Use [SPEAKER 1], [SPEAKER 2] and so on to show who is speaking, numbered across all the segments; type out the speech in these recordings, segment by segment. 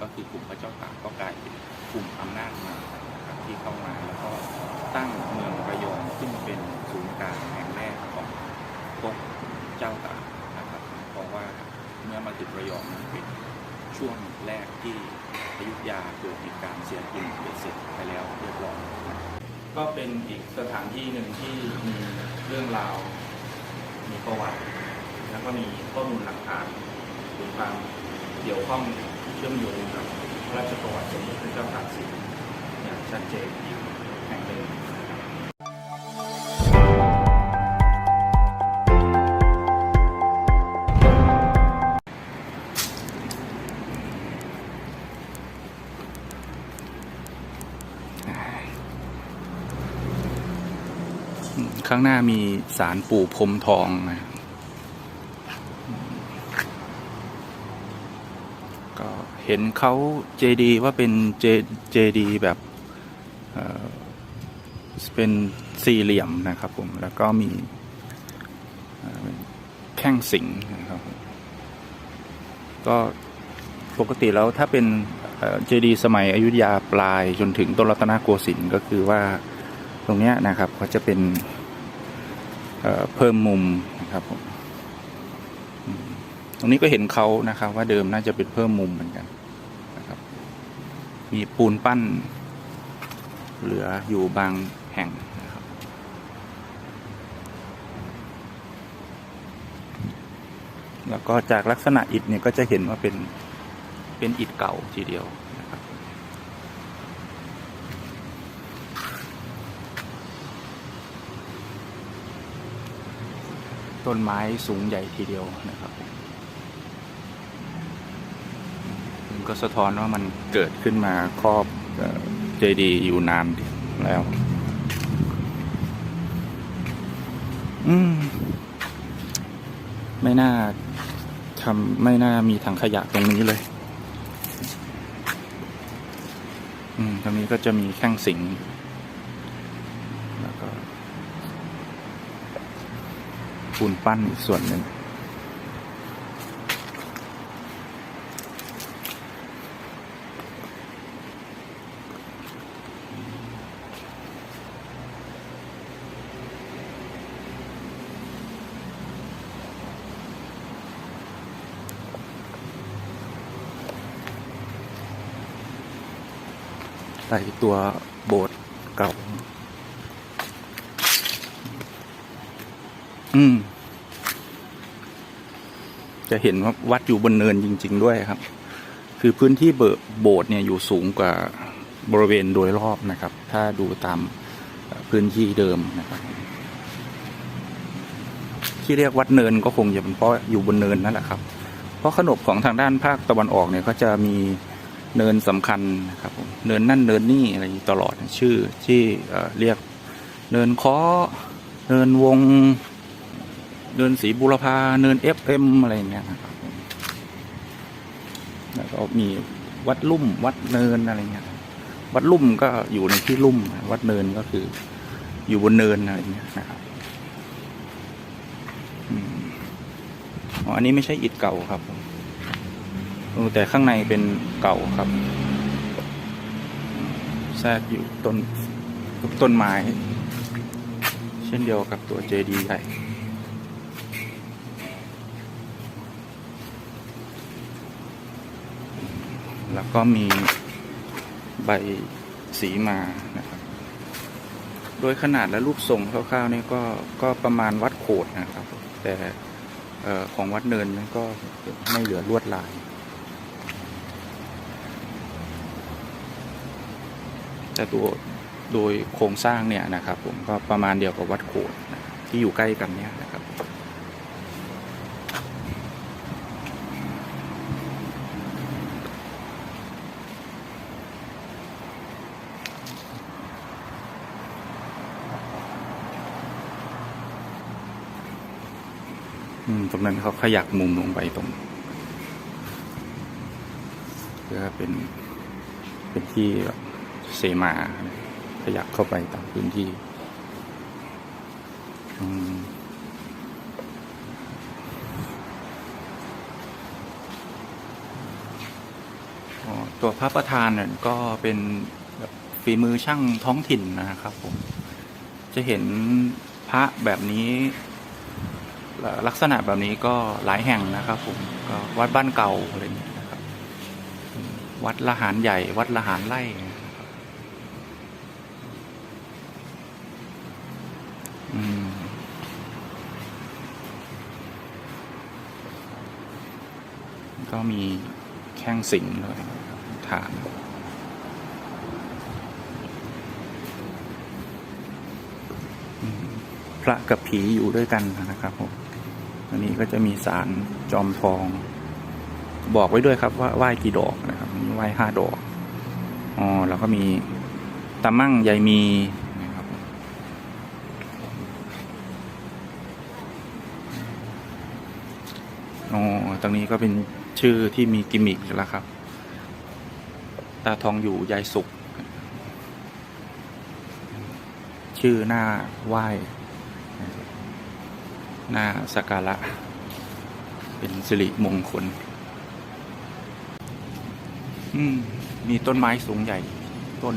[SPEAKER 1] ก็คือกลุ่มพระเจ้าตากก็กลายเป็นกลุ่มอำนาจม่นะครับที่เข้ามาแล้วก็ตั้งเมืองระยองขึ้นเป็นศูนย์กลางแห่งแรกของก๊กเจ้าตากนะครับ เพราะว่าเมื่อมาถึงระยองมันเป็นช่วงแรกที่อยุธยาเกิดเหตุการณ์เสียกินเบ็ดเสร็จไปแล้วเรียบร้อยก็เป็นอีกสถานที่หนึ่งที่มีเรื่องราว มีประวัติ แล้วก็มีข้อมูลหลักฐานหรือความเกี่ยวข้อง เชื่อมโยงกับพระราชประวัติสมเด็จพระเจ้าตากสินอย่างชัดเจนอีกแห่งหนึ่งข้างหน้ามีสารปู่พรมทองนะก็ เห็นเขาเจดีว่าเป็นเจเจดีแบบเเป็นสี่เหลี่ยมนะครับผม แล้วก็มีแข้งสิงนะครับก็ปกติแล้วถ้าเป็นเจดีสมัยอยุธยาปลายจนถึงต้นรัตนโกสินทร์ก็คือว่าตรงเนี้ยนะครับก็จะเป็นเเพิ่มมุมนะครับผม ตรงนี้ก็เห็นเขานะครับ ว่าเดิมน่าจะเป็นเพิ่มมุมเหมือนกันนะครับ มีปูนปั้น เหลืออยู่บางแห่งนะครับ แล้วก็จากลักษณะอิฐเนี่ยก็จะเห็นว่าเป็นเป็นอิฐเก่าทีเดียวนะครับต้นไม้สูงใหญ่ทีเดียวนะครับมัน ก็สะท้อนว่ามันเกิดขึ้นมาครอบเจดีอยู่นานแล้ว อืม ไม่น่าทำไม่น่ามีถังขยะตรงนี้เลย อืม ตรงนี้ก็จะมีแข้งสิงแล้วก็ปูนปั้นอีกส่วนหนึ่ง ส่ตัวโบสถ์เก่า อืม จะเห็นว่าวัดอยู่บนเนินจริง ๆ ด้วยครับ คือพื้นที่เบิกโบสถ์เนี่ยอยู่สูงกว่าบริเวณโดยรอบนะครับ ถ้าดูตามพื้นที่เดิมนะครับ ที่เรียกวัดเนินก็คงจะเป็นเพราะอยู่บนเนินนั่นแหละครับ เพราะขนบของทางด้านภาคตะวันออกเนี่ยก็จะมี เนินสำคัญนะครับผมเนินนั่นเนินนี่อะไรตลอดชื่อที่เรียกเนินเคาะเนินวง เนินสีบุรพาเนินเอฟเอ็มอะไรอย่างเงี้ยครับแล้วก็มีวัดลุ่มวัดเนินอะไรเงี้ยวัดลุ่มก็อยู่ในที่ลุ่ม วัดเนินก็คือ อยู่บนเนินอะไรเงี้ยนะครับอ๋ออันนี้ไม่ใช่อิฐเก่าครับผม แต่ข้างในเป็นเก่าครับแทรกอยู่ต้นต้นไม้ เช่นเดียวกับตัวเจดีย์ใหญ่แล้วก็มีใบสีมานะครับ โดยขนาดและรูปทรงคร่าวๆนี่ก็ก็ประมาณวัดโขดนะครับ แต่ของวัดเนินนั้นก็ไม่เหลือลวดลาย แต่ตัวโดยโครงสร้างเนี่ยนะครับผมก็ประมาณเดียวกับวัดโขดที่อยู่ใกล้กันเนี่ยนะครับตรงนั้นเขาขยักมุมลงไปตรงเพื่อเป็นเป็นที่แบบ เสมาขยักเข้าไปตามพื้นที่ตัวพระประธานเนี่ยก็เป็นฝีมือช่างท้องถิ่นนะครับผม จะเห็นพระแบบนี้ลักษณะแบบนี้ก็หลายแห่งนะครับผมก็วัดบ้านเก่าอะไรอย่างเงี้ยนะครับ วัดละหารใหญ่ วัดละหารไร่นะครับอืม ก็มีแข้งสิงด้วยฐานพระกับผีอยู่ด้วยกันนะครับผมอันนี้ก็จะมีสารจอมทอง บอกไว้ด้วยครับว่าไหว้กี่ดอกนะครับมีไหว้ห้าดอกอ๋อแล้วก็มีตะมั่งยายมีนะครับอ๋อตรงนี้ก็เป็น ชื่อที่มีกิมมิคแล้วครับ ตาทองอยู่ยายสุข ชื่อหน้าไหว้หน้าสักการะ เป็นสิริมงคล อืม มีต้นไม้สูงใหญ่ ต้น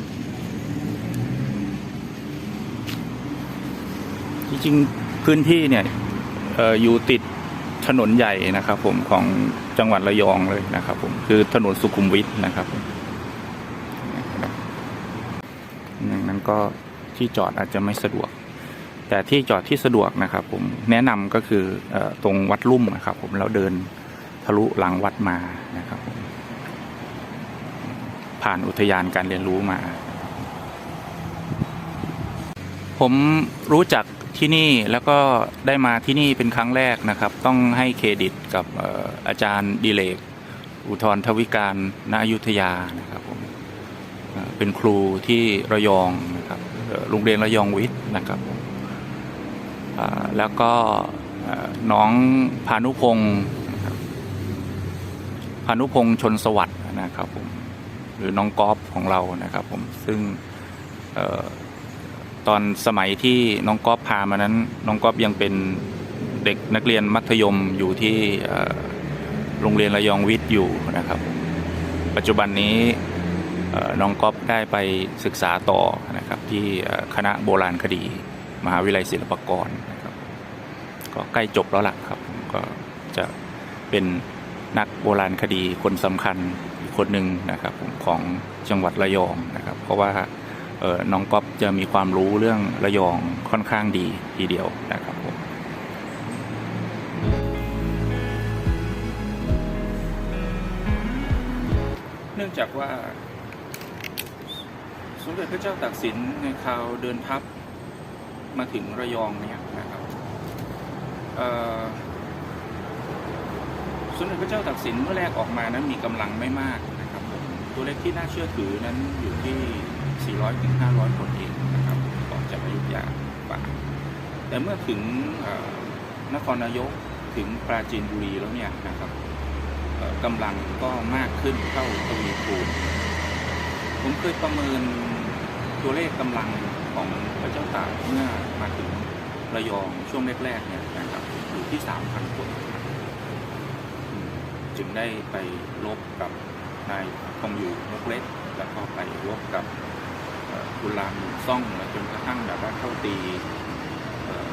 [SPEAKER 1] จริงๆพื้นที่เนี่ยอออยู่ติดถนนใหญ่นะครับผมของ จังหวัดระยองเลยนะครับ ผมคือถนนสุขุมวิทนะครับผมดังนั้นก็ที่จอดอาจจะไม่สะดวก แต่ที่จอดที่สะดวกนะครับ ผมแนะนำก็คือออตรงวัดลุ่มนะครับ ผมแล้วเดินทะลุหลังวัดมานะครับผมผ่านอุทยานการเรียนรู้มา ผมรู้จัก ที่นี่แล้วก็ได้มาที่นี่เป็นครั้งแรกนะครับ ต้องให้เครดิตกับอาจารย์ดิเลก อุทธรทวิการณอยุธยานะครับผมเป็นครูที่ระยองนะครับโรงเรียนระยองวิทย์นะครับแล้วก็น้องพานุพงศ์พานุพงศ์ชนสวัสด์นะครับผมหรือน้องกอฟของเรานะครับผมซึ่ง ตอนสมัยที่น้องก๊อฟพามานั้น น้องก๊อฟยังเป็นเด็กนักเรียนมัธยมอยู่ที่โรงเรียนระยองวิทย์อยู่นะครับ ปัจจุบันนี้น้องก๊อฟได้ไปศึกษาต่อนะครับที่คณะโบราณคดี มหาวิทยาลัยศิลปากรนะครับก็ใกล้จบแล้วล่ะครับ ก็จะเป็นนักโบราณคดีคนสำคัญอีกคนหนึ่งนะครับของจังหวัดระยองนะครับ เพราะว่า น้องก๊อฟจะมีความรู้เรื่องระยองค่อนข้างดีทีเดียวนะครับผมเนื่องจากว่า สมเด็จพระเจ้าตากสินในคราวเดินทัพมาถึงระยองเนี่ยนะครับสมเด็จพระเจ้าตากสินเมื่อแรกออกมานั้นมีกำลังไม่มากนะครับผมตัวเลขที่น่าเชื่อถือนั้นอยู่ที่ 400ถึง500 คนเองนะครับก่อนจากอยุธยาป่าแต่เมื่อถึงนครนายกถึงปราจีนบุรีแล้วเนี่ยนะครับกำลังก็มากขึ้นเท่าทวีคูณผมเคยประเมินตัวเลขกำลังของพระเจ้าตากเมื่อมาถึงระยองช่วงแรกๆเนี่ยนะครับอยู่ที่ 3,000 คนจึงได้ไปลบกับนายทองอยู่นกเล็ก แล้วก็ไปลบกับ กุลามหมุนซ่องจนกระทั่งแบบว่าเข้าตี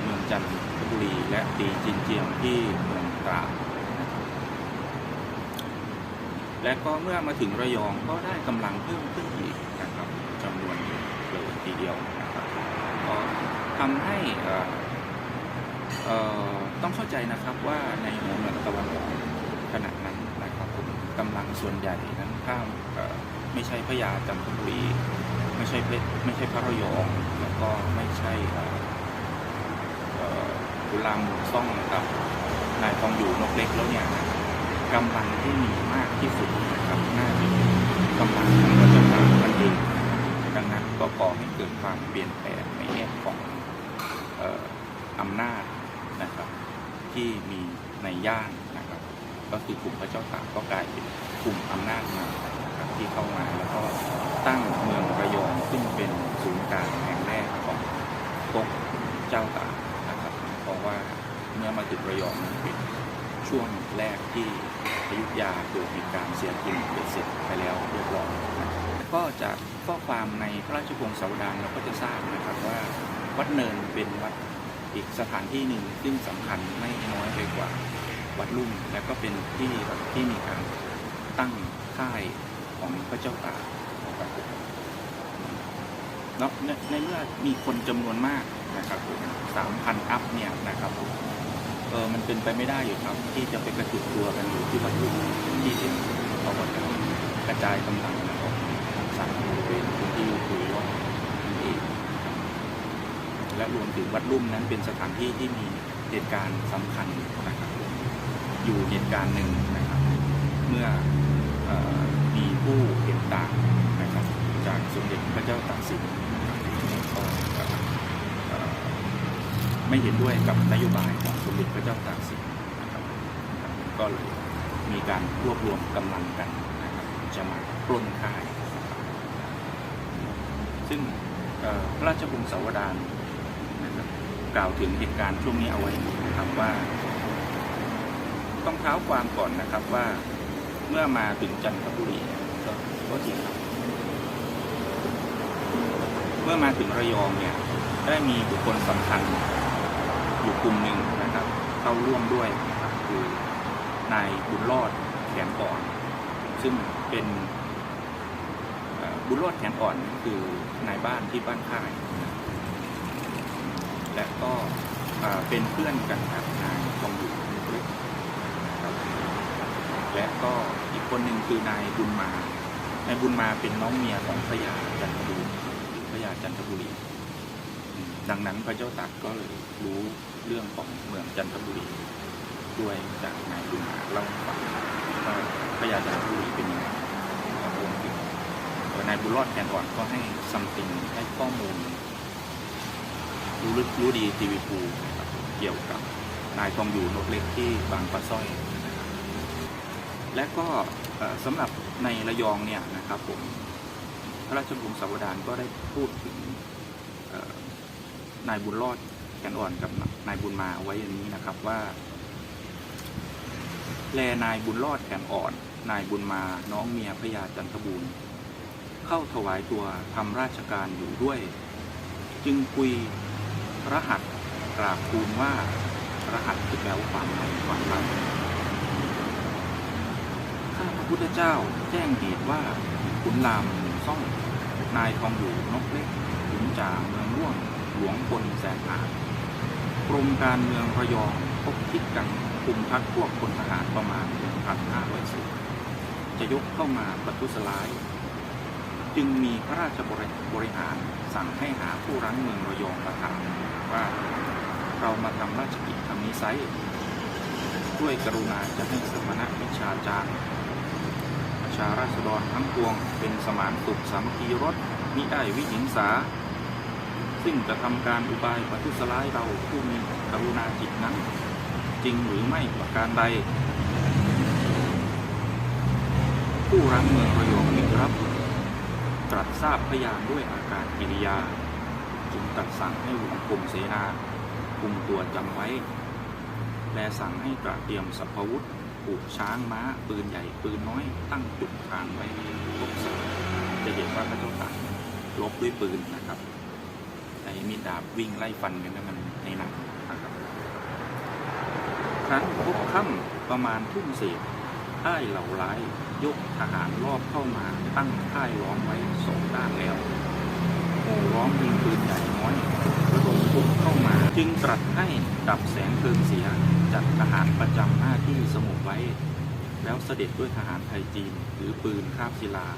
[SPEAKER 1] เมืองจันทบุรีและตีจินเจียงที่เมืองตราดและก็เมื่อมาถึงระยองก็ได้กำลังเพิ่มขึ้นอีกนะครับจำนวนเลยทีเดียวนะครับก็ทำให้ต้องเข้าใจนะครับว่าในหัวเมืองตะวันออกขณะนั้นนะครับกำลังส่วนใหญ่นั้นถ้าเอ่อไม่ใช่พระยาจันทบุรี ไม่ใช่เพชรไม่ใช่พระระยองแล้วก็ไม่ใช่กุลามหมุนซ่องกับนายทองอยู่นกเล็กแล้วเนี่ยกำลังที่มีมากที่สุดนะครับน่าจะเป็นกำลังของรัชกาลนั่นเองดังนั้นก็ก่อให้เกิดความเปลี่ยนแปลงในแง่ของอำนาจนะครับที่มีในย่านนะครับ ก็คือกลุ่มพระเจ้าตากก็กลายเป็นกลุ่มอำนาจมา ที่เข้ามา แล้วก็ตั้งเมืองระยองซึ่งเป็นศูนย์กลางแห่งแรกของก๊กเจ้าตากนะครับเพราะว่าเมื่อมาถึงระยองนั้นเป็นช่วงแรกที่อยุธยาเกิดเหตุการณ์เสียกินเบ็ดเสร็จไปแล้วเรียบร้อยนะครับก็จากข้อความในพระราชวงศาวดารเราก็จะทราบนะครับว่าวัดเนินเป็นวัดอีกสถานที่หนึ่งซึ่งสำคัญไม่น้อยไปกว่าวัดลุ่มและก็เป็นที่ที่มีการตั้งค่าย ของพระเจ้าตากนะครับนในเมื่อมีคนจำนวนมากนะครับผมสามพันอัพเนี่ยนะครับผมเออมันเป็นไปไม่ได้อยู่ครับ ที่จะไปกระจุกตัวกันอยู่ที่วัดลุ่มที่เดียวเราก็จะกระจายกำลังนะครับสามบริเวณพื้นที่โดยรอบนั่นเองและรวมถึงวัดลุ่มนั้นเป็นสถานที่ที่มีเหตุการณ์สำคัญนะครับอยู่เหตุการณ์หนึ่งนะครับ เมื่อ มีผู้เห็นต่างนะครับจากสมเด็จพระเจ้าตากสินก็ไม่เห็นด้วยกับนโยบายของสมเด็จพระเจ้าตากสินนะครับก็เลยมีการรวบรวมกำลังกันนะครับจะมาปล้นค่าย ซึ่งพระราชวงศ์สาวดารนะครับกล่าวถึงเหตุการณ์ช่วงนี้เอาไว้นะครับว่า ต้องเท้าความก่อนนะครับว่า เมื่อมาถึงจันทบุรีก็ก็จริงครับ เมื่อมาถึงระยองเนี่ยได้มีบุคคลสำคัญอยู่กลุ่มหนึ่งนะครับเข้าร่วมด้วยนะครับคือนายบุญรอดแขนอ่อน ซึ่งเป็นบุญรอดแขนอ่อนคือนายบ้านที่บ้านค่าย และก็เป็นเพื่อนกันกับนายทองอยู่เล็กครับ และก็อีกคนหนึ่งคือนายบุญมานายบุญมาเป็นน้องเมียของพระยาจันทบุรีหรือพระยาจันทบุรี ดังนั้นพระเจ้าตากก็เลยรู้เรื่องของเมืองจันทบุรี ด้วยจากนายบุญมาเล่าฟังว่าพระยาจันทบุรีเป็นยังไงครับรวมถึงเอ่นายบุญรอดแกนอ่อนก็ให้ซัมติงให้ข้อมูล รู้ลึกรู้ดีทีวีภูเกี่ยวกับนายทองอยู่นกเล็กที่บางปะสร้อย และก็สำหรับในระยองเนี่ยนะครับผมพระราชวงศ์สวดารก็ได้พูดถึงนายบุญรอดแกนอ่อนกับนายบุญมาเอาไว้อย่างนี้นะครับว่า แลนายบุญรอดแขนอ่อน นายบุญมาน้องเมียพระยาจันทบูรณ์เข้าถวายตัวทำราชการอยู่ด้วย จึงคุยรหัสกราบทูลว่ารหัสคือแปลว่าความในความลับ พุทธเจ้าแจ้งเหตุว่าขุนรามหนึ่งซ่อง นายทองอยู่นกเล็กขุนจ่าเมืองร่วงหลวงพลแสนหากกรมการเมืองระยองพบคิดกันคุมพักพวกพลทหารประมาณ1,500สิบจะยกเข้ามาประทุษร้าย จึงมีพระราชบริบรหารสั่งให้หาผู้รั้งเมืองระยองประทานว่าเรามาทำราชกิจทำนี้ไซด้วยกรุณาจะให้สมณะวิชาจารย์ ชาราษฎรทั้งปวง เป็นสมานสุขสามัคคีรสมิได้วิหิงสา ซึ่งจะทำการอุบายประทุษร้ายเราผู้มีกรุณาจิตนั้น จริงหรือไม่ประการใด ผู้รังเมืองระยองมิรับ ตรัสทราบพยานด้วยอาการกิริยา จึงตรัสสั่งให้หลวงกรมเสนาคุมตัวจำไว้ และสั่งให้ตระเตรียมสัพพวุธ ผูกช้างม้า ปืนใหญ่ ปืนน้อย ตั้งจุดทางไว้ครบสัจะเห็นว่าพระเจ้าตากลบด้วยปืนนะครับไอ้มีดดาบวิ่งไล่ฟันกันนั่นมันในหนังนะครับครั้นพบค่ำประมาณทุ่มเศษอ้ายเหล่าร้ายยกทหารรอบเข้ามาตั้งค่ายล้อมไว้สองด้านแล้วโห่ร้องยิงปืนใหญ่น้อยระดมทุบเข้ามา จึงตรัสให้ดับแสงเพลิงเสีย จัดทหารประจำหน้าที่สมุไว้ แล้วเสด็จด้วยทหารไทยจีนหรือปืนคาบศิลา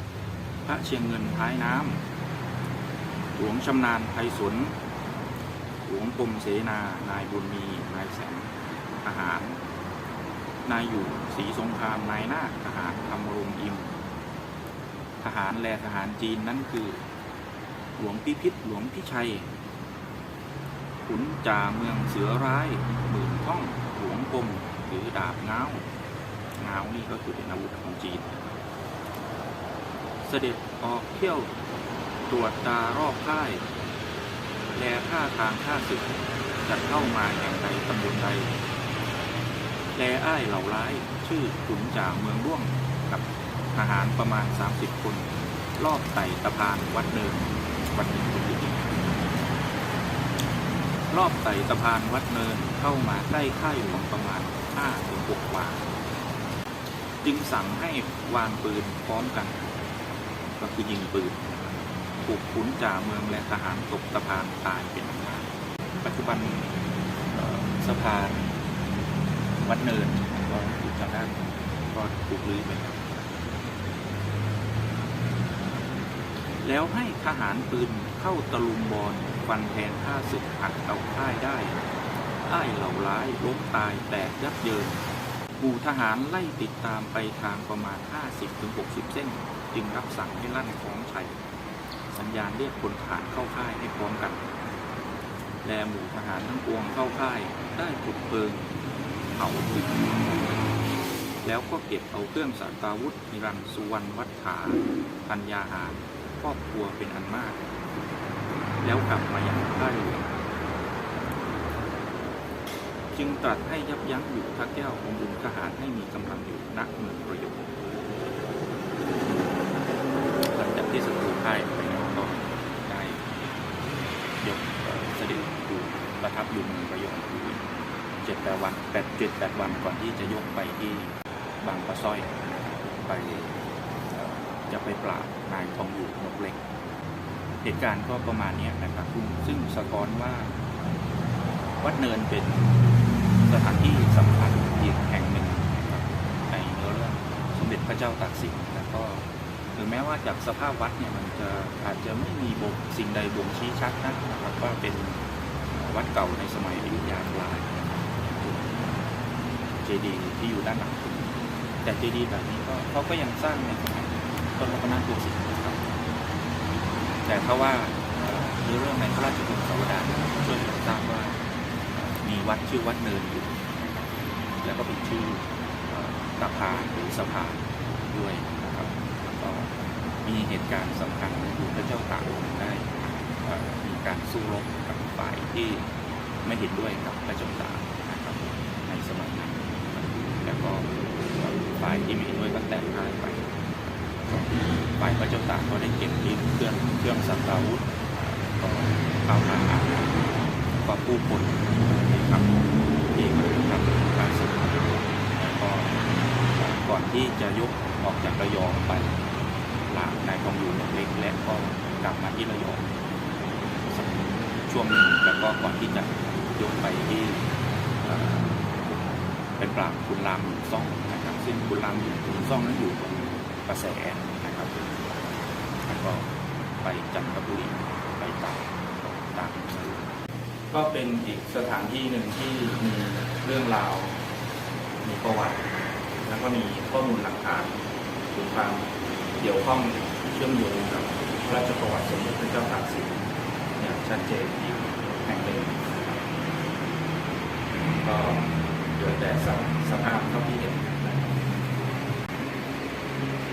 [SPEAKER 1] พระเชียงเงินท้ายน้ำหลวงชำนาญไทยสนหลวงกรมเสนา นายบุญมี นายแสงทหาร นายอยู่ศรีสงคราม นายนาทหารธรรมรงอิม ทหารแลทหารจีนนั้นคือ หลวงพิพิธหลวงพิชัยขุนจ่าเมืองเสือร้ายหมื่นท่อง หลวงกรมถือดาบง้าวง้าวนี่ก็คือเป็นอาวุธของจีน เสด็จออกเที่ยวตรวจตารอบค่าย แลท่าทางข้าศึกจะเข้ามาแห่งใดตำบลใด แลอ้ายเหล่าร้ายชื่อขุนจ่าเมืองร่วงกับทหารประมาณ 30 คน รอบไต่ตะพานวัดเดิมวัดหนึ่งคนจ รอบไต่ตะพานวัดเนินเข้ามาใกล้ค่ายหลวงประมาณ5ถึง6วาจึงสั่งให้วางปืนพร้อมกัน ก็คือยิงปืนถูกขุนจ่าเมืองและทหารตกสะพานตายเป็นอันมากปัจจุบันสะพานวัดเนินก็อยู่ทางด้านก็ถูกรื้อไปแล้วแล้วให้ทหารปืนเข้าตะลุมบอล ฟันแทนข้าศึกอัดเอาค่ายได้ อ้ายเหล่าร้ายล้มตายแตกยับเยินหมู่ทหารไล่ติดตามไปทางประมาณ 50-60 เส้น จึงรับสั่งให้ลั่นของชัย สัญญาณเรียกพลทหารเข้าค่ายให้พร้อมกัน แลหมู่ทหารทั้งปวงเข้าค่ายได้จุดเพลิงเผาถึงแล้วก็เก็บเอาเครื่องสัตาวุธนิรันสุวรรณวัฏฐาพัญญาหารครอบครัวเป็นอันมาก แล้วกลับมายังค่ายหลวงจึงตรัสให้ยับยั้งอยู่พระแก้วของบุญทหารให้มีกำลังอยู่ณเมืองประโยคหลังจากที่ศัตรูพ่ายไปแล้วก็ได้ยกเสด็จอยู่ประทับอยู่เมืองประโยคอยู่เจ็ดแปดวันแปดเจ็ดแปดวันก่อนที่จะยกไปที่บางปะสร้อยไปจะไปปราบนายทองอยู่นกเล็ก เหตุการณ์ก็ประมาณนี้นะครับซึ่งซึ่งสะท้อนว่าวัดเนินเป็นสถานที่สำคัญอีกแห่งหนึ่งในเนื้อเรื่องสมเด็จพระเจ้าตากสินแล้วก็ถึงแม้ว่าจากสภาพวัดเนี่ยมันจะอาจจะไม่มีบ่งสิ่งใดบ่งชี้ชัดนะครับว่าเป็นวัดเก่าในสมัยอยุธยาโบราณเจดีย์ที่อยู่ด้านหลังแต่เจดีย์แบบนี้ก็เขาก็ยังสร้างในสมัยต้นรัตนโกสินทร์ แต่ถ้าว่าเอ่อเนื้อเรื่องในพระราชวงศ์สวดารช่วยให้เราทราบว่ามีวัดชื่อวัดเนินอยู่ แล้วก็เป็นชื่อตะพานหรือสะพานด้วยนะครับก็มีเหตุการณ์สำคัญคือพระเจ้าตากได้มีการสู้รบกับฝ่ายที่ไม่เห็นด้วยกับพระเจ้าตากนะครับในสมัยนั้นแล้วก็ฝ่ายที่ไม่เห็นด้วยก็แตกพ่ายไป ฝ่ายพระเจ้าตากก็ได้เก็บที่เครื่องเครื่องสัตราวุธก็เข้าทาอาก็ผู้คนนะครับที่มาทำการศึกแล้วก็ก่อนที่จะยกออกจากระยองไปลานายทองอยู่เล็กและก็กลับมาที่ระยองช่วงหนึ่งแล้วก็ก่อนที่จะยกไปที่เป็นปราบคุณรามหมุนซ่องนะครับซึ่งคุณรามหมุนซ่องนั้นอยู่ตรงกระแสนะครับ แล้วก็ ไปจันทบุรีไปตากตากก็เป็นอีกสถานที่หนึ่งที่มีเรื่องราว มีประวัติ แล้วก็มีข้อมูลหลักฐานถึงความเกี่ยวข้องเชื่อมโยงกับพระราชประวัติสมเด็จพระเจ้าตากสินอย่างชัดเจนอีกแห่งหนึ่งก็เหลือแต่สภสภาพเท่าที่เห็นะครับ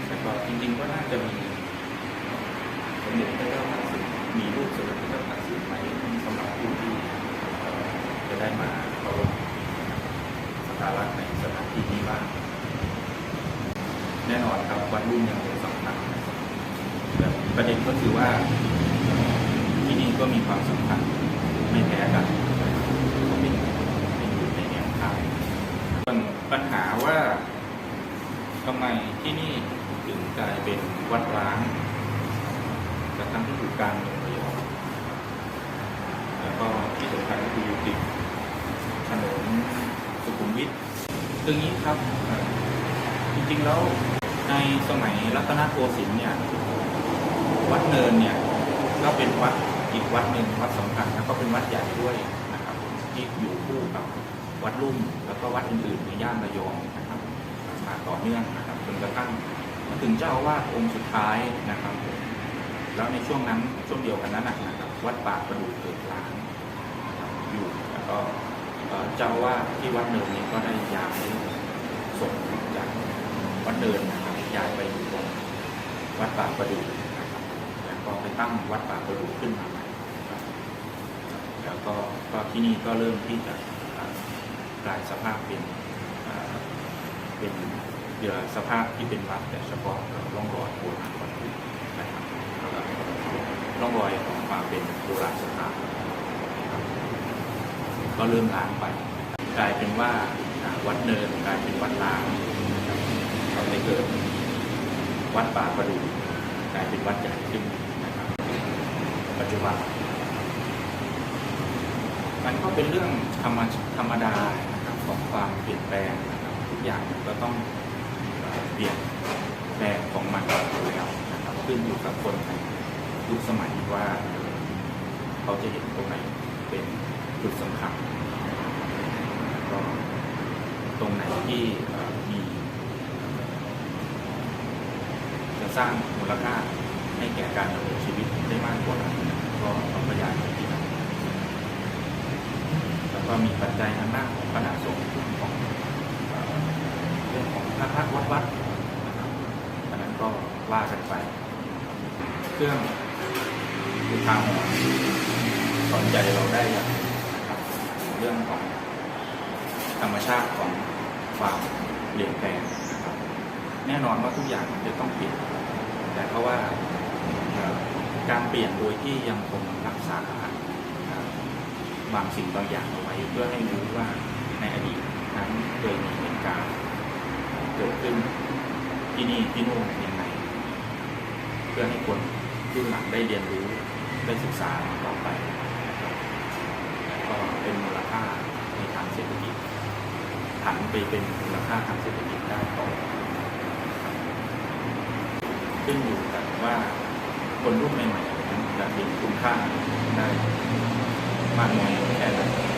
[SPEAKER 1] แต่ก็จริงๆก็น่าจะมี เด็จพระเจ้าตากสินมีรูปสมเด็จพระเจ้าตากสินไหมสำหรับผู้ที่เอ่จะได้มาเคารพสักการะในสถานที่นี้บ้างแน่นอนครับวัดรุ่มยังเป็นสำคัญนะครับประเด็นก็คือว่าที่นี่ก็มีความสำคัญไม่แพ้กันก็เป็นเป็นอยู่ในแนวทางส่วนปัญหาว่าทำไมที่นี่ถึงกลายเป็นวัดร้าง ทั่งที่อยู่กลางเมืองระยองแล้วก็ที่สำคัญก็คืออยู่ติดถนนสุขุมวิทตรงนี้ครับจริงๆแล้วในสมัยรัตนโกสินทร์เนี่ยวัดเนินเนี่ยก็เป็นวัดอีกวัดหนึ่งวัดสำคัญแล้วก็เป็นวัดใหญ่ด้วยนะครับที่อยู่คู่กับวัดลุ่มแล้วก็วัดอื่นๆในย่านระยองนะครับมาต่อเนื่องนะครับจนกระทั่งถึงเจ้าอาวาสองค์สุดท้ายนะครับ แล้วในช่วงนั้นช่วงเดียวกันนั้นนะครับวัดป่าประดู่เกิดร้างนอยู่แล้วก็เจ้าว่าที่วัดเนินนี้ก็ได้ย้ายส่งจากวัดเนินนะครับย้ายไปอยู่ตรงวัดป่าประดูนะครับแล้วก็ไปตั้งวัดป่าประดูขึ้นมาใหม่แล้วก็ก็ที่นี่ก็เริ่มที่จะกลายสภาพเป็นเป็นเหลือสภาพที่เป็นวัดแต่เฉพาะร่องรอยโบราณวัตถุนะครับแล้วก็ ร่องรอยของความเป็นโบราณสถานก็เริ่มล้างไปกลายเป็นว่าวัดเนินกลายเป็นวัดล้างนะครับเกิดวัดป่าประดูกลายเป็นวัดใหญ่ขึ้นนะครับปัจจุบันมันก็เป็นเรื่องธรรมธรรมดานะครับของความเปลี่ยนแปลงนะครับทุกอย่างก็ต้องเปลี่ยนแปลงของมันอยู่แล้วนะครับขึ้นอยู่กับคนใน ยุคสมัยว่าเขาจะเห็นตรงไหนเป็นจุดสำคัญก็ตรงไหนที่มีจะสร้างมูลค่าให้แก่การดำเนินชีวิตได้มากกว่าก็ต้องพยายามไปที่นั่นแล้วก็มีปัจจัยทางด้านของคณะสงฆ์เรื่องของเรื่องของพระพักตร์วัดวัดนะครับอันนั้นก็ว่ากันไป เครื่อง อุทาหรณ์สอนใจเราได้อย่างนะครับเรื่องของธรรมชาติของความเปลี่ยนแปลงนะครับ แน่นอนว่าทุกอย่างจะต้องเปลี่ยน แต่เพราะว่าการเปลี่ยนโดยที่ยังคงรักษาบางสิ่งบางอย่างเอาไว้ เพื่อให้รู้ว่าในอดีตนั้นเคยมีเหตุการณ์เกิดขึ้นที่นี่ที่โน่นยังไง เพื่อให้คนรุ่นหลังได้เรียนรู้ ได้ศึกษาต่อไปแล้วก็เป็นมูลค่าในทางเศรษฐกิจผันไปเป็นมูลค่าทางเศรษฐกิจได้ต่อขึ้นอยู่กับว่าคนรุ่นใหม่ๆนั้นจะเห็นคุณค่าได้มากน้อยแค่ไหน